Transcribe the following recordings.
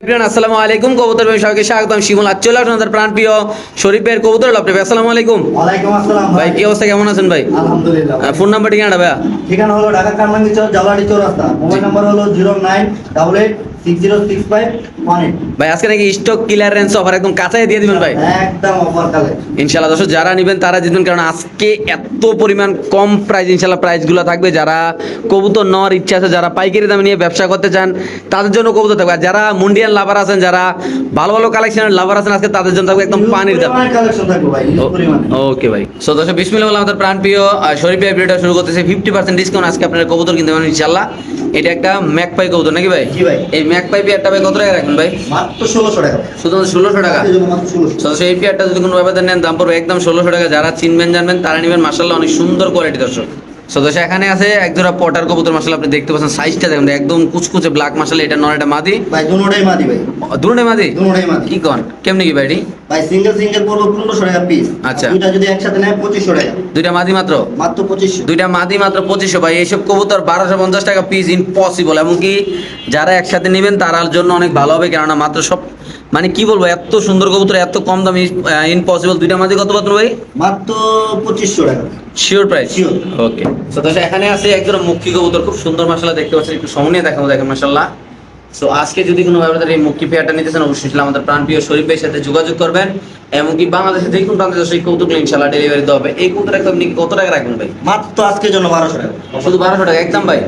আসসালামু আলাইকুম কবুতর ভাই সবাইকে স্বাগতম। শিমুল আচ্ছল আপনাদের প্রাণপ্রিয় শরীফের কবুতর লাভ আসসালামু আলাইকুম। ওয়ালাইকুম আসসালাম ভাই। কি অবস্থা? কেমন আছেন ভাই? আলহামদুলিল্লাহ। ফোন নাম্বার ঠিকানা ভাইয়া? ঠিকানা হলো ঢাকা কারমাঙ্গি চর জালাড়ি চৌরাস্তা। মোবাইল নাম্বার হলো জিরো নাইন ডাবল এইট ভাই আজকে নাকি স্টক ক্লিয়ারেন্স অফার একদম কাঁচাই দিয়ে দিবেন ভাই। একদম অফার কালে ইনশাল্লাহ দর্শক যারা নেবেন তারা জিতবেন কারণ আজকে এত পরিমাণ কম প্রাইস প্রাইসগুলো থাকবে। যারা কবুতর নেওয়ার ইচ্ছা আছে যারা পাইকারি দামে নিয়ে ব্যবসা করতে চান তাদের জন্য কবুতর থাকবে। আর যারা মুন্ডিয়ান লাভার আছেন যারা ভালো ভালো কালেকশনের লাভার আছেন আজকে তাদের জন্য থাকবে একদম পানির দাম। ওকে ভাই সো দর্শক বিসমিল্লাহ আমাদের প্রাণপ্রিয় আহ, শরীফ ভাই ভিডিওটা শুরু করতেছে। ফিফটি পার্সেন্ট ডিসকাউন্ট আজকে আপনার কবুতর কিনতে পারেন ইনশাল্লাহ। এটা একটা ম্যাক পাই কবুতর নাকি ভাই? ভাই। এই ম্যাক পাই পেয়ারটা ভাই কত টাকা রাখবেন ভাই? মাত্র ষোলোশো টাকা। শুধুমাত্র ষোলোশো টাকা? ষোলোশো। এই পেয়ারটা যদি কোনো ব্যাপারে নেন দাম পড়বে একদম ষোলোশো টাকা। যারা চিনবেন জানবেন তারা নেবেন। মাসাল্লাহ অনেক সুন্দর কোয়ালিটি দর্শক। সদস্য এখানে আছে এক জোড়া পটার কবুতর মাসাল্লাহ আপনি দেখতে পাচ্ছেন। সাইজটা দেখুন একদম কুচকুচে ব্ল্যাক মাসাল্লাহ এটা মাদি। ভাই দুটোটাই মাদি ভাই। মাদি? দুটোটাই মাদি। কি কন? কেমনি কি ভাইটি ভাই সিঙ্গেল সিঙ্গেল পড়ব টাকা পিস আচ্ছা। দুইটা যদি একসাথে নেয় টাকা। দুইটা মাদি মাত্র? মাত্র দুইটা মাদি মাত্র ভাই এইসব কবুতর বারোশো পঞ্চাশ টাকা পিস ইম্পসিবল এমনকি যারা একসাথে নেবেন তার জন্য অনেক ভালো হবে কেননা মাত্র সব মানে কি বলব এত সুন্দর কবুতর এত কম দামে ইম্পসিবল দুইটা মাদি কত পাত্র ভাই? মাত্র পঁচিশশো টাকা। শিওর প্রাইস শিওর ওকে তো এখানে আছে একজন মুক্তি কবুতর। খুব সুন্দর মাসাল্লাহ দেখতে পাচ্ছেন। একটু সামনে দেখাবো দেখেন মাসাল্লাহ সো আজকে যদি কোনো ব্যাপারে এই মুক্তি পেয়ারটা নিতেছেন অবশ্যই ইনশাল্লাহ আমাদের প্রাণপ্রিয় শরীফ ভাইয়ের সাথে যোগাযোগ করবেন এমনকি বাংলাদেশে যে কোনো প্রান্তে সেই কবুতরগুলো ইনশাল্লাহ ডেলিভারি দেওয়া হবে। এই একদম আপনি কত টাকা রাখবেন ভাই? মাত্র আজকের জন্য বারোশো টাকা। শুধু বারোশো টাকা একদম ভাই?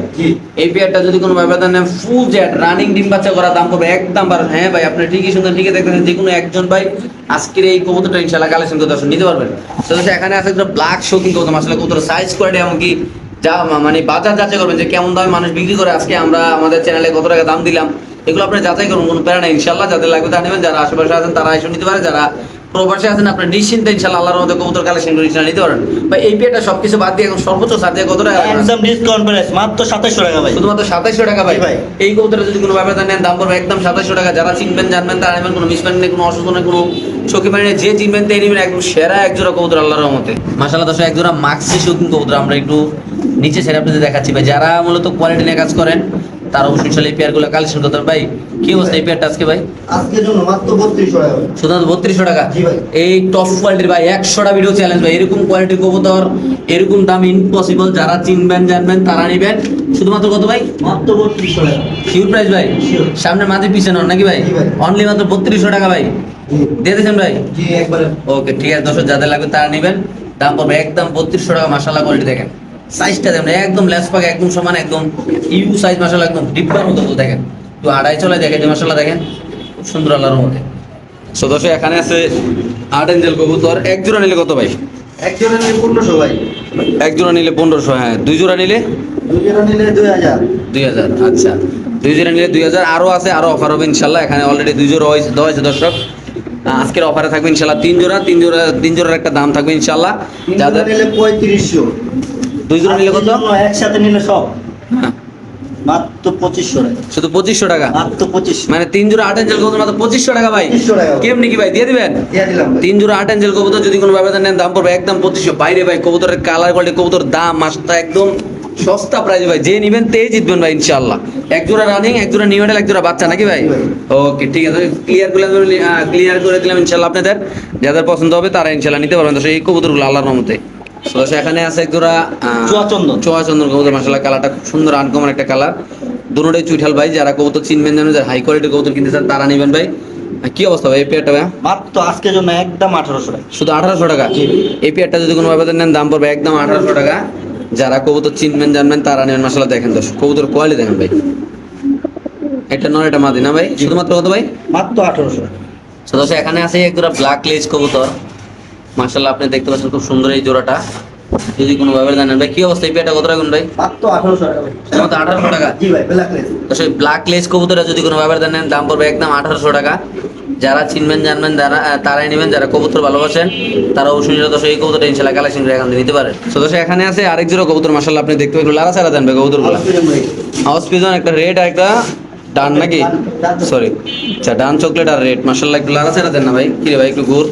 এই পেয়ারটা যদি কোনো ব্যাপারে নেন ফুল জেট রানিং ডিম বাচ্চা করা দাম পড়বে একদম বারো হ্যাঁ ভাই আপনি ঠিকই শুনছেন ঠিকই দেখতেছেন যে কোনো একজন ভাই আজকের এই কবুতরটা ইনশাল্লাহ কালেকশন করতে আসুন নিতে পারবেন। তো এখানে আছে একটা ব্ল্যাক শৌখিন কবুতর আসলে কবুতর সাইজ কোয়ালিটি এমনকি যা মানে বাজার যাচাই করবেন যে কেমন দামে মানুষ বিক্রি করে। আজকে আমরা আমাদের চ্যানেলে কত টাকা দাম দিলাম এগুলো আপনি যাচাই করুন কোনো প্যারা নেই। ইনশাল্লাহ যাদের লাগবে তা নেবেন যারা আশেপাশে আছেন তারা এসে নিতে পারে যারা প্রবাসে আছেন আপনার নিশ্চিন্তে ইনশাল্লাহ আল্লাহর মধ্যে কবুতর কালেকশন করে ইনশাল্লাহ নিতে পারেন। ভাই এই পেয়ারটা সবকিছু বাদ দিয়ে এখন সর্বোচ্চ সার দিয়ে কত টাকা একদম ডিসকাউন্ট প্রাইস মাত্র সাতাশশো টাকা ভাই। শুধুমাত্র সাতাইশশো টাকা ভাই। ভাই। এই কবুতরে যদি কোনো ব্যাপারে নেন দাম পড়বে একদম সাতাইশশো টাকা। যারা চিনবেন জানবেন তারা নেবেন কোনো মিসম্যান নেই কোনো অসুস্থ নেই কোনো চোখে নেই যে চিনবেন তাই নেবেন। একদম সেরা এক জোড়া কবুতর আল্লাহর রহমতে। মাসাল্লাহ দশ এক জোড়া মাক্সি শৌখিন কবুতর আমরা একটু নিচে ছেড়ে আপনাদের দেখাচ্ছি ভাই যারা মূলত কোয়ালিটি নিয়ে কাজ করেন তারা অবশ্যই ইনশাল্লাহ এই পেয়ারগুলো কালেকশন করতে ভাই কি অবস্থা এই পেয়ারটা আজকে ভাই? আজকের জন্য মাত্র বত্রিশশো টাকা ভাই। শুধুমাত্র বত্রিশশো টাকা? জি ভাই। এই টপ কোয়ালিটির ভাই একশোটা ভিডিও চ্যালেঞ্জ ভাই এরকম কোয়ালিটির কবুতর এরকম দাম ইম্পসিবল যারা চিনবেন জানবেন তারা নেবেন। শুধুমাত্র কত ভাই? মাত্র বত্রিশশো টাকা। শিওর প্রাইস ভাই. সামনে মাঝে পিছনে নন নাকি ভাই? অনলি মাত্র বত্রিশশো টাকা ভাই। দিয়ে দিয়েছেন ভাই? জি একবারে। ওকে ঠিক আছে দর্শক যাদের লাগবে তারা নেবেন। দাম পড়বে একদম বত্রিশশো টাকা মাসাল্লাহ কোয়ালিটি দেখেন। সাইজটা দেখেন একদম লেস পাকে একদম সমান একদম ইউ সাইজ মাসাল্লাহ একদম ডিব্বার মতো তো দেখেন। তো আড়াই চলে দেখেন যে মাসাল্লাহ দেখেন। খুব সুন্দর আল্লাহর মধ্যে সো দর্শক এখানে আছে আট এঞ্জেল কবুতর এক জোড়া নিলে কত ভাই? একজনের নিলে পনেরোশো ভাই। এক জোড়া নিলে পনেরোশো হ্যাঁ। দুই জোড়া নিলে? দুজনের নিলে দুই হাজার। দুই হাজার আচ্ছা। দুই জোড়া নিলে দুই হাজার আরও আছে আরও অফার হবে ইনশাল্লাহ এখানে অলরেডি দুই জোড়া হয়েছে দেওয়া হয়েছে দর্শক। আজকের অফারে থাকবে ইনশাল্লাহ তিন জোড়া তিন জোড়া তিন জোড়ার একটা দাম থাকবে ইনশাল্লাহ যাদের পঁয়ত্রিশশো। দুই জোড়া নিলে কত? একসাথে নিলে সব। হ্যাঁ, মাত্র পঁচিশশো টাকা। শুধু পঁচিশশো টাকা? মাত্র পঁচিশশো। মানে তিন জোড়া আট এঞ্জেল কবুতর মাত্র পঁচিশশো টাকা ভাই। কেমনি কি ভাই? দিয়ে দিবেন? দিয়ে দিলাম ভাই। তিন জোড়া আট এঞ্জেল কবুতর যদি কোনো ব্যবধান নেন দাম পড়বে একদম পঁচিশশো। বাইরে ভাই কবুতরের কালার কোয়ালিটি কবুতর দাম মাসটা একদম সস্তা প্রাইস ভাই। যে নিবেন তেই জিতবেন ভাই ইনশাল্লাহ এক জোড়া রানিং এক জোড়া নিউ মেডেল এক জোড়া বাচ্চা নাকি ভাই। ওকে ঠিক আছে। ক্লিয়ার করে ক্লিয়ার করে দিলাম ইনশাল্লাহ আপনাদের। যাদের পছন্দ হবে তারা ইনশাল্লাহ নিতে পারবেন। তো এই কবুতরগুলো আল্লাহর রহমতে। তো এখানে আছে এক জোড়া আহ, চুয়া চন্দন। চুয়া চন্দন কবুতর মাসাল্লাহ কালারটা খুব সুন্দর আনকমন একটা কালার। দুটোটাই চুইঠাল ভাই যারা কবুতর চিনবেন জানেন যারা হাই কোয়ালিটির কবুতর কিনতে চান তারা নেবেন ভাই। কি অবস্থা ভাই এই পেয়ারটা ভাই? মাত্র আজকের জন্য একদম আঠারোশো টাকা। শুধু আঠারোশো টাকা। এই পেয়ারটা যদি কোনো ব্যাপারে নেন দাম পড়বে একদম আঠারোশো টাকা। যারা কবুতর চিনবেন জানবেন তারা নেবেন মাসাল্লাহ দেখেন দশ কবুতর কোয়ালিটি দেখেন ভাই। এটা নয় এটা মাদি না ভাই? শুধুমাত্র কত ভাই? মাত্র আঠারোশো টাকা। এখানে আছে এক জোড়া ব্ল্যাক লেজ কবুতর। মাসাল্লাহ আপনি দেখতে পাচ্ছেন খুব সুন্দর এই জোড়াটা। যদি কোনো ব্যাপারে জানেন ভাই কি অবস্থা? এই পেয়ারটা কত রাখুন ভাই? মাত্র আঠারোশো টাকা ভাই। আঠারোশো টাকা? জি ভাই ব্ল্যাক লেস সেই ব্ল্যাক লেস কবুতরে যদি কোনো ব্যাপারে নেন দাম পড়বে একদম আঠারোশো টাকা। যারা চিনবেন জানবেন যারা তারাই নেবেন যারা কবুতর ভালোবাসেন তারা অবশ্যই দশ এই কবুতর ইনশাল্লাহ কালেকশন করে এখান থেকে নিতে পারেন। তো দশ এখানে আছে আরেক জোড়া কবুতর মাসাল্লাহ আপনি দেখতে পাবেন লারা সারা দেন ভাই কবুতরগুলো। হাউস পিজন একটা রেড আর একটা ডান নাকি? সরি আচ্ছা ডান চকলেট আর রেড মাসাল্লাহ একটু লারা সারা দেন না ভাই। কি রে ভাই একটু ঘুর।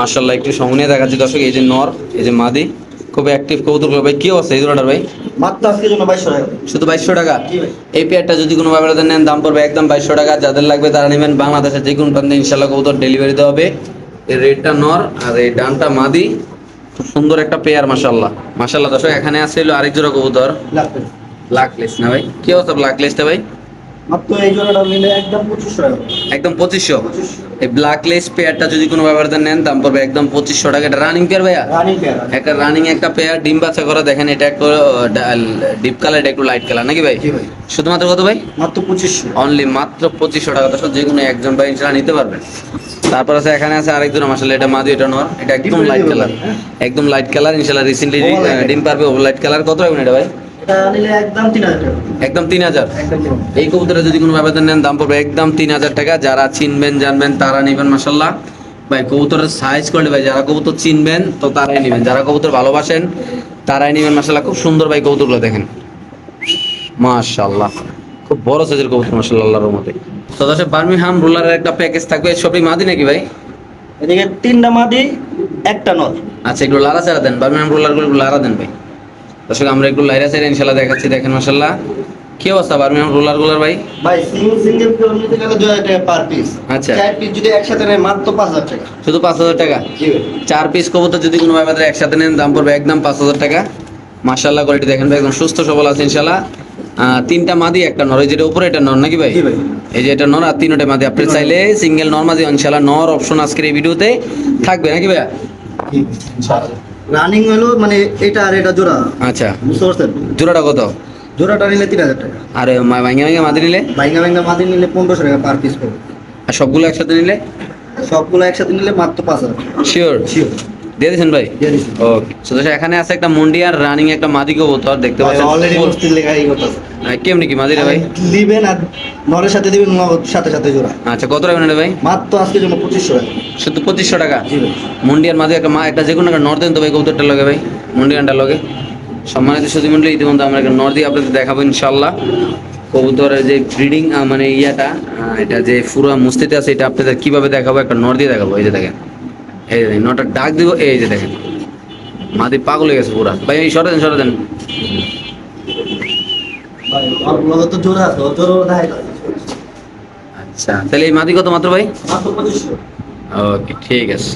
মাসাল্লাহ একটু সময় নিয়ে দেখাচ্ছি দর্শক এই যে নর এই যে মাদি খুব অ্যাক্টিভ কবুতর ভাই কি অবস্থা এই জোড়াটার ভাই? মাত্র আজকের জন্য বাইশশো টাকা। শুধু বাইশশো টাকা? এই পেয়ারটা যদি কোনো ব্যবহার নেন দাম পড়বে একদম বাইশশো টাকা। যাদের লাগবে তারা নেবেন বাংলাদেশের যে কোনো প্রান্তে ইনশাল্লাহ কবুতর ডেলিভারি দেওয়া হবে। এই রেডটা নর আর এই ডানটা মাদি। খুব সুন্দর একটা পেয়ার মাসাল্লাহ মাসাল্লাহ দর্শক এখানে আছে হলো আরেক জোড়া কবুতর। ব্ল্যাক না ভাই? কি অবস্থা ব্ল্যাক লিস্টটা ভাই? মাত্র এই জোড়াটা নিলে একদম এই ব্ল্যাক লিস্ট পেয়ারটা যদি কোনো নেন দাম পড়বে একদম টাকা। এটা রানিং পেয়ার ভাইয়া? রানিং পেয়ার একটা রানিং একটা পেয়ার ডিম বাচ্চা করা দেখেন এটা একটু ডিপ কালার এটা একটু লাইট কালার নাকি ভাই? শুধুমাত্র কত ভাই? মাত্র অনলি মাত্র পঁচিশশো টাকা। দশ যে কোনো একজন ভাই ইনশাল্লাহ নিতে পারবেন তারপর আছে এখানে আছে আরেকজন মাসাল্লাহ এটা মাদি এটা নর। এটা একদম লাইট কালার হ্যাঁ। একদম লাইট কালার ইনশাল্লাহ রিসেন্টলি ডিম পারবে লাইট কালার কত রাখবেন এটা ভাই? একদম তিন হাজার। এই কবুতরে যদি কোনো ব্যবধান নেন দাম পড়বে একদম তিন হাজার টাকা। যারা চিনবেন জানবেন তারা নেবেন মাসাল্লাহ ভাই কবুতরের সাইজ করলে ভাই যারা কবুতর চিনবেন তো তারাই নেবেন। যারা কবুতর ভালোবাসেন তারাই নেবেন মাসাল্লাহ খুব সুন্দর ভাই কবুতরগুলো দেখেন। মাশাল্লাহ খুব বড় সাইজের কবুতর মাসাল্লাহ আল্লাহর মধ্যে তো দশে বার্মিহাম রুলারের একটা প্যাকেজ থাকবে। সবই মাদি নাকি ভাই? এদিকে তিনটা মাদি একটা নর আচ্ছা একটু লারা চারা দেন। বার্মিহাম রুলারগুলো লারা দেন ভাই। দর্শক আমরা একটু লাইরা চাইরা ইনশাল্লাহ দেখাচ্ছি দেখেন মাসাল্লাহ কি অবস্থা রোলার রুলারগুলোর ভাই? ভাই সিঙ্গেল সিঙ্গেল কেউ নিতে গেলে দুই হাজার টাকা পার পিস আচ্ছা। চার পিস যদি একসাথে নেয় মাত্র পাঁচ হাজার টাকা। শুধু পাঁচ হাজার টাকা? জি চার পিস কবুতর যদি কোনো ভাই ব্যাপারে একসাথে নেন দাম পড়বে একদম পাঁচ হাজার টাকা। মার্শাল্লাহ কোয়ালিটি দেখেন ভাই একদম সুস্থ সবল আছে ইনশাল্লাহ। আহ, তিনটা মাদি একটা নর। এই যেটা উপরে এটা নর নাকি ভাই? ভাই। এই যে এটা নর আর তিনটা মাদি। আপনি চাইলে সিঙ্গেল নর মাদি ইনশাল্লাহ নর অপশন আজকের এই ভিডিওতে থাকবে নাকি ভাইয়া? রানিং হলো মানে এটা আর এটা জোড়া। আচ্ছা। বুঝতে পারছেন? জোড়াটা কত? জোড়াটা নিলে তিন হাজার টাকা। আর ভাঙ্গা ভাঙ্গা মাদি নিলে? ভাঙা ভাঙা মাদি নিলে পনেরোশো টাকা পার পিস পড়বে আর সবগুলো একসাথে নিলে? সবগুলো একসাথে নিলে মাত্র পাঁচ হাজার শিওর শিওর দিয়ে দিয়েছেন ভাই? ওকে এখানে আছে একটা মন্ডিয়ার রানিং একটা মাদি কবুতর দেখতে পাচ্ছেন অলরেডি লেখা এই কেমনি কি ভাই? দিবেন আর নরের সাথে দিবেন সাথে সাথে জোড়া। আচ্ছা কত রাখবেন ভাই? মাত্র আজকে জন্য পঁচিশশো টাকা। শুধু পঁচিশশো টাকা? জি মুন্ডিয়ার মাঝে একটা মা একটা যে কোনো একটা নর্থ দেন তো ভাই কবুতরটা লগে ভাই মুন্ডিয়ানটা লগে। সম্মানিত সুদী মন্ডলী ইতিমধ্যে আমরা একটা নর্থ দিয়ে আপনাদের দেখাবো ইনশাল্লাহ। কবুতরের যে ব্রিডিং মানে ইয়াটা এটা যে পুরো মুস্তিতে আছে এটা আপনাদের কীভাবে দেখাবো? একটা নর দিয়ে দেখাবো এই যে দেখেন। এই যে দেখেন, নটা ডাক দিব এই যে দেখেন। মাদি পাগল হয়ে গেছে পুরা। ভাই সরে দেন সরে দেন। আচ্ছা তাহলে এই মাদি কত মাত্র ভাই? ওকে ঠিক আছে।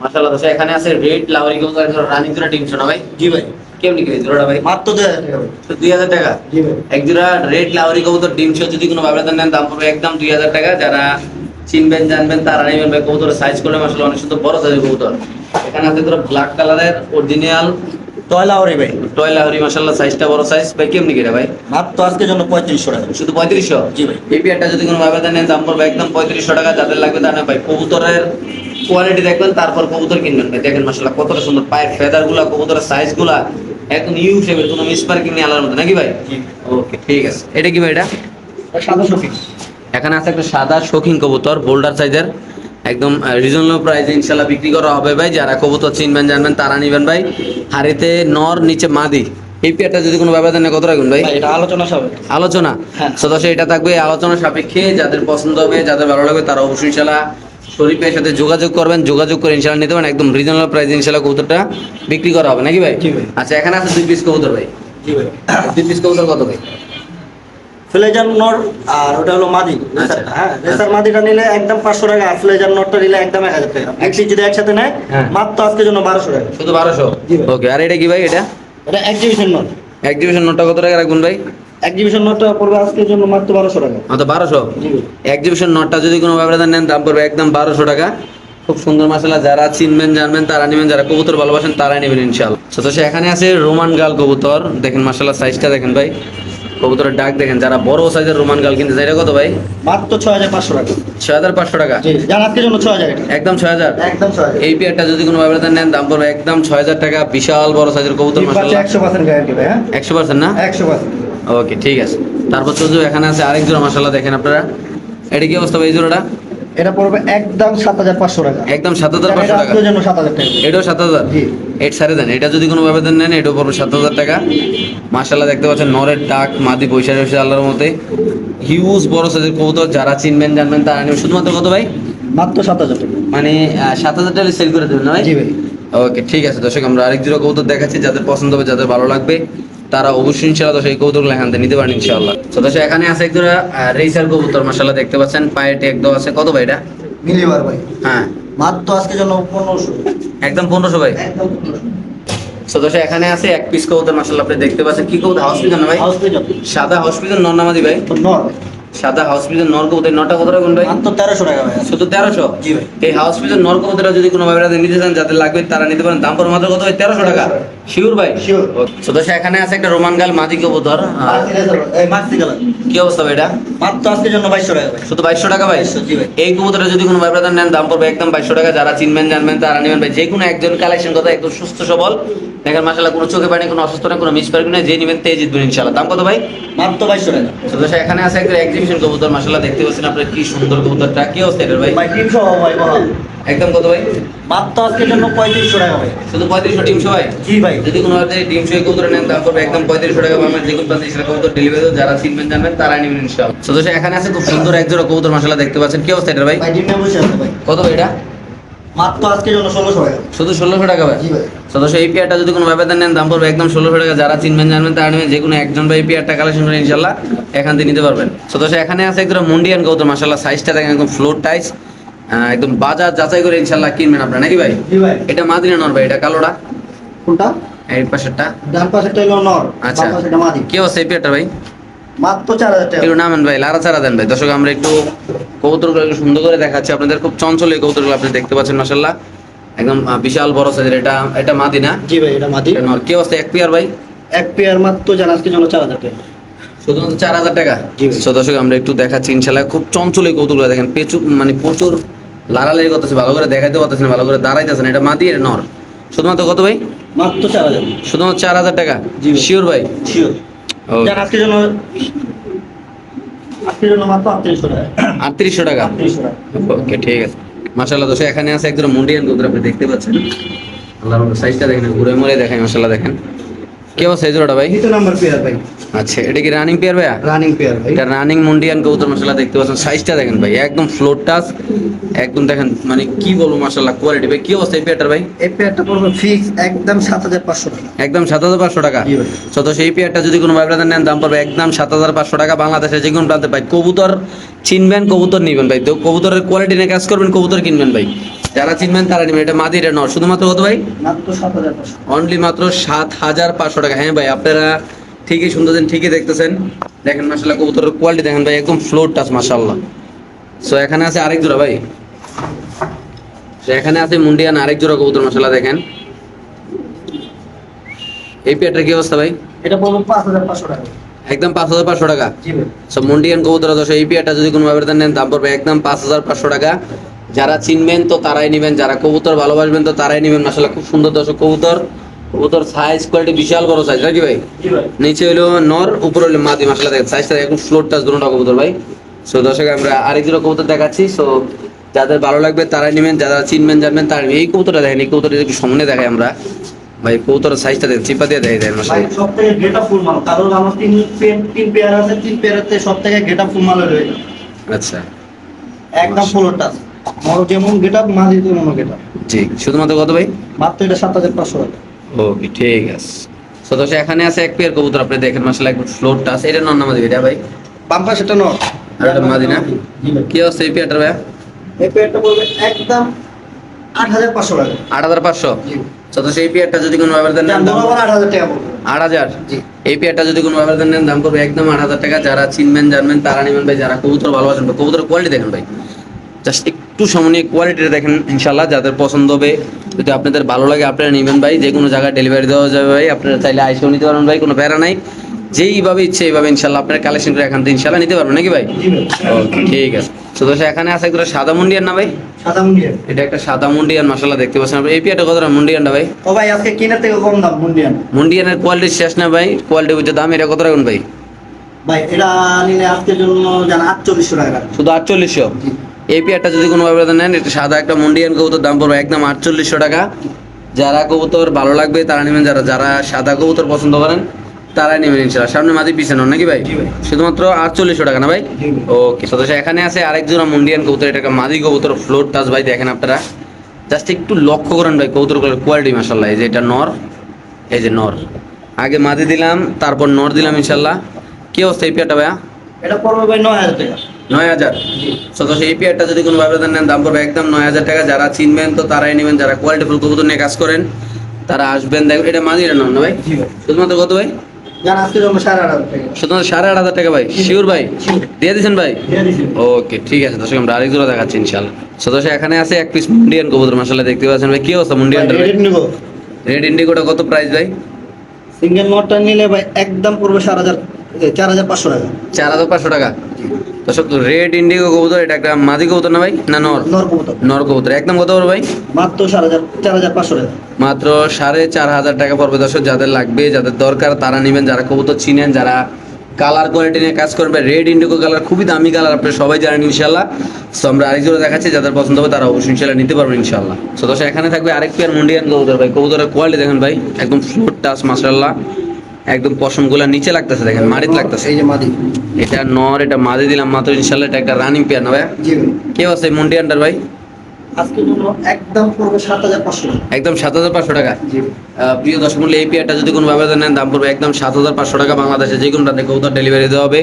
মাশাআল্লাহ এখানে আছে রেড লাউরি কবুতর রানিং জোড়া টিম শোনা ভাই। জি ভাই। কেমনি কি জোড়াটা ভাই? মাত্র দুই হাজার টাকা। দুই হাজার টাকা? জি ভাই। এক জোড়া রেড লাউরি কবুতর ডিম যদি কোনো ব্যবধান নেন দাম পড়বে একদম দুই হাজার টাকা। যারা চিনবেন জানবেন তারা নেবেন ভাই কবুতরের সাইজ করে আসলে অনেক সুন্দর বড় সাইজের কবুতর। এখানে আছে ধরো ব্ল্যাক কালারের অরিজিনাল টয়লা ওরে ভাই। টয় লাউরি মাসাল্লাহ সাইজটা বড় সাইজ ভাই কেমনি কি রে ভাই মাত্র আজকের জন্য পঁয়ত্রিশশো টাকা। শুধু পঁয়ত্রিশশো? জি ভাই। এই পেয়ারটা যদি কোনো ব্যবধান নেন দাম পড়বে একদম পঁয়ত্রিশশো টাকা যাদের লাগবে তারা ভাই কবুতরের কোয়ালিটি দেখবেন তারপর কবুতর কিনবেন। ভাই দেখেন মাসাল্লাহ কতটা সুন্দর পায়ের ফেদারগুলা কবুতরের সাইজগুলা একদম ইউ শেপের কোনো মিসপার্কিং নিয়ে আলার মতো। নাকি ভাই? ওকে ঠিক আছে। এটা কি ভাই এটা? সাদা শফিক এখানে আছে একটা সাদা শৌখিন কবুতর বোল্ডার সাইজের একদম রিজনেবল প্রাইসে ইনশাল্লাহ বিক্রি করা হবে ভাই। যারা কবুতর চিনবেন জানবেন তারা নিবেন ভাই। হাড়িতে নর নিচে মাদি। এই পেয়ারটা যদি কোনো ব্যবধান নেই কত রাখবেন ভাই? এটা আলোচনা সবে আলোচনা? হ্যাঁ। সদস্য এটা থাকবে আলোচনা সাপেক্ষে। যাদের পছন্দ হবে যাদের ভালো লাগবে তারা অবশ্যই ইনশাল্লাহ শরীফের সাথে যোগাযোগ করবেন। যোগাযোগ করে ইনশাল্লাহ নিতে পারেন। একদম রিজনেবল প্রাইসে ইনশাল্লাহ কবুতরটা বিক্রি করা হবে। নাকি ভাই? ভাই। আচ্ছা এখানে আছে দুই পিস কবুতর ভাই। দুই পিস কবুতর কত ভাই? ফ্লেজার নর আর ওটা হলো মাদি। আচ্ছা। হ্যাঁ রেসার মাদিটা নিলে একদম পাঁচশো টাকা আর ফ্লেজার নটটা নিলে একদম এক হাজার টাকা। যদি একসাথে নেয় হ্যাঁ। মাত্র আজকের জন্য বারোশো টাকা। শুধু বারোশো? ওকে আর এটা কি ভাই এটা? এটা এক্সিবিশন নট এক্সিবিশন নোটটা কত টাকা রাখবেন ভাই? এক্সিবিশন নটটা পড়বে আজকের জন্য মাত্র বারোশো টাকা। মাত্র বারোশো? এক্সিবিশন নোটটা যদি কোনো ব্যবধান নেন দাম পড়বে একদম বারোশো টাকা। খুব সুন্দর মশলা যারা চিনবেন জানবেন তারা নেবেন যারা কবুতর ভালোবাসেন তারা নেবেন ইনশাল্লাহ তো এখানে আছে রোমান গাল কবুতর। দেখেন মাসাল্লাহ সাইজটা দেখেন ভাই। কবুতরের ডাক দেখেন যারা বড় সাইজের রোমান গাল কিনতে চাই কত ভাই? মাত্র ছয় হাজার পাঁচশো টাকা। ছয় হাজার পাঁচশো টাকা? আজকের জন্য ছয় হাজার একদম ছয় হাজার? একদম ছয় হাজার। এই পেয়ারটা যদি কোনো ব্যাপারে নেন দাম পড়বে একদম ছয় হাজার টাকা। বিশাল বড় সাইজের কবুতর একশো পার্সেন্ট গ্যারান্টি ভাই হ্যাঁ? একশো পার্সেন্ট না? একশো পার্সেন্ট। ওকে ঠিক আছে। তারপর চলছে এখানে আছে আরেক জোড়া মাসাল্লাহ দেখেন আপনারা। এটা কি অবস্থা ভাই জোড়াটা? এটা পড়বে একদম সাত হাজার পাঁচশো টাকা। একদম সাত হাজার পাঁচশো টাকা। জন্য সাত হাজার টাকা। এটাও সাত হাজার। জি। এইট সাড়ে দেন। এটা যদি কোনো ব্যবধান নেন এটাও পড়বে সাত হাজার টাকা। মার্শাল্লাহ দেখতে পাচ্ছেন নরের ডাক মাদি পয়সা রয়েছে আল্লাহর মতে হিউজ বড় সাইজের কবুতর যারা চিনবেন জানবেন তারা নেবেন শুধুমাত্র কত ভাই? মাত্র সাত হাজার টাকা। মানে সাত হাজার টাকা সেল করে দেবেন ভাই? জি ভাই। ওকে ঠিক আছে দর্শক আমরা আরেক জোড়া কবুতর দেখাচ্ছি। যাদের পছন্দ হবে যাদের ভালো লাগবে তারা অবশ্যই ইনশাআল্লাহ সেই কৌতুক এখান থেকে নিতে পারেন ইনশাআল্লাহ। তো দর্শক এখানে আছে এক রেসার কবুতর মাসাল্লাহ দেখতে পাচ্ছেন। পায়ে টেক দেওয়া আছে। কত ভাই এটা? মিলিবার ভাই। হ্যাঁ। মাত্র আজকে জন্য পনেরোশো। একদম পনেরোশো ভাই। তো দর্শক এখানে আছে এক পিস কবুতর মাসাল্লাহ আপনি দেখতে পাচ্ছেন। কি কবুতর? হসপিটাল পিজন ভাই? House pigeon. সাদা হসপিটাল নর নামাদি ভাই? নর। সাদা হসপিটাল নর কবুতর নটা কত রাখবেন ভাই? মাত্র তেরোশো টাকা ভাই। শুধু তেরোশো? জি ভাই। এই হাউস পিসের নর কবুতরটা যদি কোনো ভাবে নিতে চান যাদের লাগবে তারা নিতে পারেন। দাম পড়ে মাত্র কত ভাই? তেরোশো টাকা। শিওর ভাই? Sure. তো এখানে আছে একটা রোমান গাল মাদি কবুতর কি অবস্থা ভাই এটা? মাত্র আজকে জন্য বাইশশো টাকা ভাই। শুধু বাইশশো টাকা ভাই? 2200 জি ভাই। এই কবুতরটা যদি কোনো ভাই নেন দাম পড়বে একদম বাইশশো টাকা। যারা চিনবেন জানবেন তারা নেবেন ভাই। যে কোনো একজন কালেকশন কথা একদম সুস্থ সবল। দেখেন মাসাল্লাহ কোনো চোখে পানি কোনো অসুস্থ না কোনো মিস পারবে না। যে নেবেন তে জিতবেন ইনশাল্লাহ দাম কত ভাই? মাত্র বাইশশো টাকা। তো এখানে আছে একটা এক্সিবিশন কবুতর মাসাল্লাহ দেখতে পাচ্ছেন আপনার কি সুন্দর কবুতরটা। কি অবস্থা এটার ভাই? ভাই টিম সহ ভাই বল। একদম কত ভাই? মাত্র আজকের জন্য পঁয়ত্রিশশো টাকা ভাই। শুধু পঁয়ত্রিশশো টিম ভাই জি ভাই। যদি কোনো আপনি টিম সহ কবুতর নেন দাম পড়বে একদম পঁয়ত্রিশশো টাকা আমার যে কোনো সেটা কবুতর ডেলিভারি যারা চিনবেন জানবেন তারা নেবেন ইনশাআল্লাহ। তো এখানে আছে খুব সুন্দর এক জোড়া কবুতর মাসাল্লাহ দেখতে পাচ্ছেন। কি অবস্থা এটার ভাই? ভাই টিম সহ ভাই। কত ভাই এটা? মাত্র আজকের জন্য ষোলোশো টাকা। শুধু ষোলোশো টাকা ভাই? জি ভাই। সদস্য এই পেয়ারটা যদি কোনো ব্যাপার নেন দাম পড়বে একদম ষোলোশো টাকা। যারা চিনবেন জানবেন তারা নেবেন যে কোনো একজন ভাই পেয়ারটা কালেকশন করে ইনশাল্লাহ এখান থেকে নিতে পারবেন। সদস্য এখানে আছে একদম মুন্ডিয়ান কৌতর মাসাল্লাহ সাইজটা দেখেন একদম ফ্লোর টাইস একদম বাজার যাচাই করে ইনশাল্লাহ কিনবেন আপনার। নাকি ভাই? এটা মাদিনা নর ভাই? এটা কালোটা? কোনটা? এই পাশেরটা? ডান পাশেরটা হলো নর আচ্ছা। বাম পাশেরটা মাদি। কি অবস্থা এই পেয়ারটা ভাই? মাত্র চার হাজার টাকা। একটু নামেন ভাই লারা চারা দেন ভাই। দর্শক আমরা একটু কবুতরগুলো একটু সুন্দর করে দেখাচ্ছি। আপনাদের খুব চঞ্চল এই কবুতরগুলো আপনি দেখতে পাচ্ছেন মাসাল্লাহ একদম বিশাল বড় সাইজের এটা এটা মাদিনা জি ভাই এটা মাদি। কি অবস্থা এক পেয়ার ভাই? এক পেয়ার মাত্র জান জন্য চার হাজার টাকা। শুধুমাত্র চার হাজার টাকা? জি দর্শক আমরা একটু দেখাচ্ছি ইনশাল্লাহ খুব চঞ্চল এই কৌতুকগুলো দেখেন। প্রচুর মানে প্রচুর লাড়ালাড়ি করতেছে ভালো করে দেখাইতে পারতেছে না ভালো করে দাঁড়াইতেছে না। এটা মাদি এটা নর? শুধুমাত্র কত ভাই? মাত্র চার হাজার। শুধুমাত্র চার হাজার টাকা। শিওর ভাই। Sure Okay. আজকের জন্য আজকের জন্য মাত্র আটত্রিশশো টাকা। আটত্রিশশো টাকা? আটত্রিশশো টাকা। ওকে ঠিক আছে। মাসাল্লাহ দোষ এখানে আছে একজন মুন্ডিয়ান কবুতর আপনি দেখতে পাচ্ছেন। আল্লাহর সাইজটা দেখেন ঘুরে মরে দেখেন মাসাল্লাহ দেখেন। কি অবস্থা ওটা জোড়াটা ভাই? নাম্বার পেয়ার ভাই। আচ্ছা এটা কি রানিং পেয়ার ভাইয়া? রানিং পেয়ার ভাই। এটা রানিং মুন্ডিয়ান কবুতর মাসাল্লাহ দেখতে পাচ্ছেন সাইজটা দেখেন ভাই একদম ফ্লোর টাচ একদম দেখেন মানে কি বলব কোয়ালিটি ভাই কি অবস্থা এই পেয়ারটার ভাই? এই পেয়ারটা পড়বে ফিক্স একদম সাত হাজার পাঁচশো টাকা। একদম সাত হাজার পাঁচশো টাকা। জি তো তো সেই পেয়ারটা যদি কোনো ভাই নেন দাম পড়বে একদম সাত হাজার পাঁচশো টাকা। বাংলাদেশে যে কোনো প্রান্তে ভাই কবুতর চিনবেন কবুতর নিবেন ভাই। তো কবুতরের কোয়ালিটি নিয়ে কাজ করবেন কবুতর কিনবেন ভাই। যারা চিনবেন তারা নেবেন। এটা মাদি এটা নর শুধুমাত্র কত ভাই? মাত্র সাত হাজার পাঁচশো। অনলি মাত্র সাত হাজার পাঁচশো টাকা। হ্যাঁ ভাই আপনারা ঠিকই শুনতেছেন ঠিকই দেখতেছেন। দেখেন মাসাল্লাহ কবুতরের কোয়ালিটি দেখেন ভাই একদম ফ্লোর টাচ মাসাল্লাহ সো এখানে আছে আরেক জোড়া ভাই। So, এখানে আছে মুন্ডিয়ান আরেক জোড়া কবুতর মাসাল্লাহ দেখেন। এই পেয়ারটার কি অবস্থা ভাই? এটা পড়বে পাঁচ হাজার পাঁচশো টাকা। একদম পাঁচ হাজার পাঁচশো টাকা। সো মুন্ডিয়ান কবুতর দশ এই পেয়ারটা যদি কোনো ভাবে নেন দাম পড়বে একদম পাঁচ হাজার পাঁচশো টাকা। যারা চিনবেন তো তারাই নেবেন যারা কবুতর ভালোবাসবেন তো তারাই নেবেন মাসাল্লাহ খুব সুন্দর দর্শক কবুতর। কবুতর সাইজ কোয়ালিটি বিশাল বড় সাইজ নাকি ভাই? নিচে হইল নর উপরে হইল মাদি মাসাল্লাহ দেখেন সাইজটা একদম ফ্লোর টাচ কবুতর ভাই। সো দর্শক আমরা আরেক দুটো কবুতর দেখাচ্ছি। সো যাদের ভালো লাগবে তারাই নেবেন যারা চিনবেন জানবেন তারা এই কবুতরটা দেখেন এই কবুতরটা একটু সামনে দেখাই আমরা। ভাই কবুতরের সাইজটা দেখেন চিপা দিয়ে দেখাই দেন সব থেকে গেটা ফুল মাল। কারণ আমার তিন তিন পেয়ার আছে তিন পেয়ারেতে সব থেকে গেটা ফুল মাল রয়েছে আচ্ছা। একদম ফুল টাচ মর যেমন গেটা মাঝে তেমন গেটা জি শুধুমাত্র কত ভাই? মাত্র এটা সাত হাজার পাঁচশো টাকা। ওকে ঠিক আছে। তো দর্শক এখানে আছে এক পেয়ার কবুতর আপনি দেখেন মাসাল্লাহ একটু ফ্লোর টাচ এটা নন নামাজি এটা ভাই? সেটা নর। আর এটা মাদি না? কি অবস্থা এই পেয়ারটার ভাই এই পেয়ারটা পড়বে একদম আট হাজার পাঁচশো টাকা। আট হাজার পাঁচশো? তো সেই পেয়ারটা যদি কোনো ব্যাপার দেন আট হাজার টাকা আট হাজার? এই পেয়ারটা যদি কোনো ব্যাপার দেন দাম করবে একদম আট হাজার টাকা। যারা চিনবেন জানবেন তারা নেবেন ভাই যারা কবুতর ভালোবাসেন কবুতর কোয়ালিটি দেখেন ভাই। জাস্ট একটু সামনে কোয়ালিটিটা দেখেন ইনশাল্লাহ যাদের পছন্দ হবে যদি আপনাদের ভালো লাগে আপনারা নেবেন ভাই। যে কোনো জায়গায় ডেলিভারি দেওয়া যাবে ভাই আপনারা চাইলে আইসেও নিতে পারবেন ভাই কোনো প্যারা নাই। যেইভাবে ইচ্ছে এইভাবে ইনশাল্লাহ আপনারা কালেকশন করে এখান থেকে ইনশাল্লাহ নিতে পারবেন নাকি ভাই? ঠিক আছে। তো দোষ এখানে আছে একটা সাদা মুন্ডিয়ান না ভাই? সাদা মুন্ডিয়ান এটা একটা সাদা মুন্ডিয়ান মশলা দেখতে পাচ্ছেন এই পেয়ারটা কত মুন্ডিয়ানটা ভাই? ও ভাই আজকে কিনার থেকে কম দাম মুন্ডিয়ান মুন্ডিয়ানের কোয়ালিটি শেষ না ভাই? কোয়ালিটি বুঝে দাম এটা কত রাখুন ভাই? ভাই এটা নিলে আজকের জন্য জানা আটচল্লিশশো টাকা। শুধু আটচল্লিশশো? এই পেয়ারটা যদি কোনো ভাবে নেন এটা সাদা একটা মুন্ডিয়ান কবুতর দাম পড়বে একদম আটচল্লিশশো টাকা। যারা কবুতর ভালো লাগবে তারা নেবেন যারা যারা সাদা কবুতর পছন্দ করেন তারাই নেবেন ইনশাল্লাহ সামনে মাদি পিছনে নাকি ভাই? শুধুমাত্র আটচল্লিশশো টাকা না ভাই? ওকে সদস্য এখানে আছে আরেক জোড়া মুন্ডিয়ান কবুতর এটা মাদি কবুতর ফ্লোর টাচ ভাই দেখেন আপনারা। জাস্ট একটু লক্ষ্য করেন ভাই কবুতরগুলোর কোয়ালিটি মাসাল্লাহ এই যে এটা নর এই যে নর। আগে মাদি দিলাম তারপর নর দিলাম ইনশাল্লাহ কি অবস্থা এই পেয়ারটা ভাইয়া? এটা পড়বে ভাই নয় হাজার টাকা। নয় হাজার। সদস্য এই পেয়ারটা যদি কোনো ভাবে নেন দাম পড়বে একদম নয় হাজার টাকা। যারা চিনবেন তো তারাই নেবেন যারা কোয়ালিটি ফুল কবুতর নিয়ে কাজ করেন তারা আসবেন। দেখবেন এটা মাদিরা নন না ভাই? শুধুমাত্র কত ভাই? সাড়ে আট হাজার টাকা। শুধুমাত্র সাড়ে আট হাজার টাকা ভাই? শিওর ভাই? দিয়ে দিয়েছেন ভাই। ওকে ঠিক আছে দর্শক আমরা আরেক জোড়া দেখাচ্ছি ইনশাল্লাহ এখানে আছে এক পিস মুন্ডিয়ান কবুতর মাসাল্লাহ দেখতে পাচ্ছেন ভাই। কি অবস্থা মুন্ডিয়ানটা রেড ইন্ডিগোটা কত প্রাইস ভাই? সিঙ্গেল নোটটা নিলে ভাই একদম পড়বে চার হাজার চার হাজার পাঁচশো টাকা। চার হাজার পাঁচশো টাকা। দর্শক রেড ইন্ডিগো কবুতর এটা একটা মাদি কবুতর না ভাই? না নর? নর কবুতর। নর একদম কত পড়বে ভাই? মাত্র হাজার চার হাজার পাঁচশো টাকা। মাত্র সাড়ে চার হাজার টাকা পড়বে দর্শক যাদের লাগবে যাদের দরকার তারা নেবেন যারা কবুতর চিনেন যারা কালার কোয়ালিটি নিয়ে কাজ করবে রেড ইন্ডিগো কালার খুবই দামি কালার আপনি সবাই জানেন ইনশাল্লাহ। সো আমরা আরেক জোড়া দেখাচ্ছি যাদের পছন্দ হবে তারা অবশ্যই ইনশাল্লাহ নিতে পারবেন ইনশাল্লাহ। সো দর্শক এখানে থাকবে আরেক পেয়ার মুন্ডিয়ান কবুতর ভাই। কবুতরের কোয়ালিটি দেখেন ভাই একদম ফ্লোর টাচ মাসাল্লাহ একদম পশমগুলা নিচে লাগতেছে দেখেন মাটিতে লাগতেছে। এই যে মাদি। এটা নর এটা মাঝে দিলাম মাত্র ইনশাল্লাহ এটা একটা রানিং পেয়ার না ভাই? জি ভাই। কে আছে মুন্ডিয়ানটার ভাই? আজকের জন্য একদম একদম সাত হাজার পাঁচশো টাকা? জি। প্রিয় দর্শক মূল্য এই পেয়ারটা যদি কোনো ব্যবধান নেন দাম পড়বে একদম সাত হাজার পাঁচশো টাকা। বাংলাদেশে যে কোনো রাতে কবুতর ডেলিভারি দেওয়া হবে।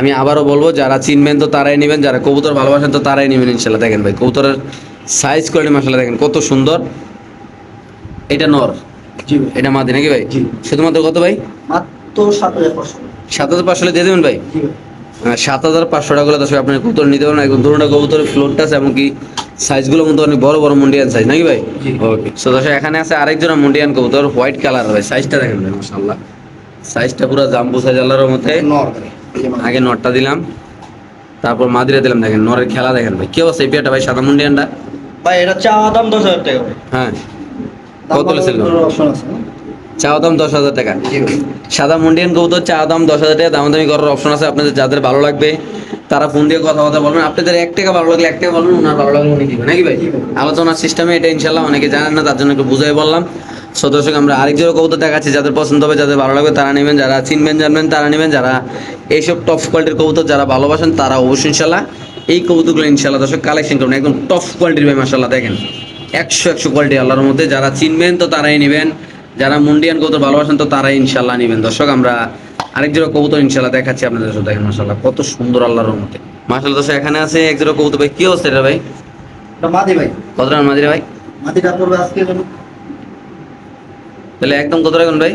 আমি আবারও বলব যারা চিনবেন তো তারাই নেবেন যারা কবুতর ভালোবাসেন তো তারাই নেবেন ইনশাল্লাহ দেখেন ভাই কবুতরের সাইজ কোয়ালিটি মাসাল্লাহ দেখেন কত সুন্দর। এটা নর। ভাই এটা মাদি নাকি ভাই? শুধুমাত্র কত ভাই? মাত্র সাত হাজার পাঁচশো। সাত হাজার পাঁচশো দিয়ে দেবেন ভাই? সাত হাজার পাঁচশো টাকা করে দর্শক আপনি কবুতর নিতে পারেন একদম ধরুন কবুতরের ফ্লোরটা আছে এমনকি সাইজগুলো মতো অনেক বড় বড় মুন্ডিয়ান সাইজ নাকি ভাই? ওকে সো দর্শক এখানে আছে আরেকজন মুন্ডিয়ান কবুতর হোয়াইট কালার ভাই। সাইজটা দেখেন ভাই সাইজটা পুরো জাম্বু সাইজ আল্লাহর মতে নর ভাই এই যে মাদি। আগে নটটা দিলাম তারপর মাদিরা দিলাম। দেখেন নরের খেলা দেখেন ভাই। কি অবস্থা? এই পেয়ারটা ভাই সাদা মুন্ডিয়ানটা? ভাই এটা চা দাম দশ হাজার টাকা হ্যাঁ। কত? চাওয়া দাম দশ হাজার টাকা। সাদা মুন্ডিয়ান কবুতর চা দাম দশ হাজার টাকা দামাদামি করার অপশন আছে। আপনাদের যাদের ভালো লাগবে তারা ফোন দিয়ে কথা কথা বলবেন। আপনাদের এক টাকা ভালো লাগলে এক টাকা বলবেন ওনার ভালো লাগলে উনি দিবেন। নাকি ভাই? আলোচনার সিস্টেমে এটা ইনশাল্লাহ অনেকে জানেন না তার জন্য একটু বুঝাই বললাম। সো দর্শক আমরা আরেক জোড়া কবুতর দেখাচ্ছি যাদের পছন্দ হবে যাদের ভালো লাগবে তারা নেবেন। যারা চিনবেন জানবেন তারা নেবেন। যারা এইসব টপ কোয়ালিটির কবুতর যারা ভালোবাসেন তারা অবশ্যই ইনশাল্লাহ এই কবুতরগুলো ইনশাল্লাহ দর্শক কালেকশন করুন। একদম টপ কোয়ালিটির ভাই মাসাল্লাহ দেখেন। একশো একশো কোয়ালিটি আল্লাহর মধ্যে। যারা চিনবেন তো তারাই নেবেন। যারা মুন্ডিয়ান কবুতর ভালোবাসেন তো তারাই ইনশাল্লাহ নেবেন। দর্শক আমরা আরেক জোড়া কবুতর ইনশাল্লাহ দেখাচ্ছি আপনাদের দর্শক দেখেন মাসাল্লাহ কত সুন্দর আল্লাহর মধ্যে মাসাল্লাহ দর্শক এখানে আছে এক জোড়া কবুতর ভাই। কি অবস্থা এটা ভাই? মাদি ভাই। কত মাঝিরে ভাই? মাদিটা পড়বে জন্য। তাহলে একদম কত রাখুন ভাই?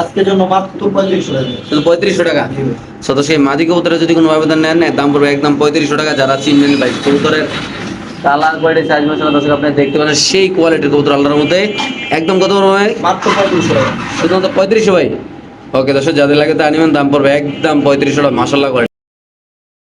আজকের জন্য মাত্র পঁয়ত্রিশশো টাকা। শুধু পঁয়ত্রিশশো টাকা। জি ভাই। সেই মাদি কবুতরের যদি কোনো আবেদন নেন দাম পড়বে একদম পঁয়ত্রিশশো টাকা। যারা চিনবেন ভাই কবুতরের কালার কোয়ালিটি সাইজ দর্শক আপনি দেখতে পাচ্ছেন সেই কোয়ালিটির কবুতর আল্লাহর মধ্যে একদম কত পড়বে ভাই? মাত্র পঁয়ত্রিশশো শুধুমাত্র পঁয়ত্রিশশো ভাই? ওকে দর্শক যাদের লাগে তা আনিবেন দাম পড়বে একদম পঁয়ত্রিশশো টাকা মাসাল্লাহ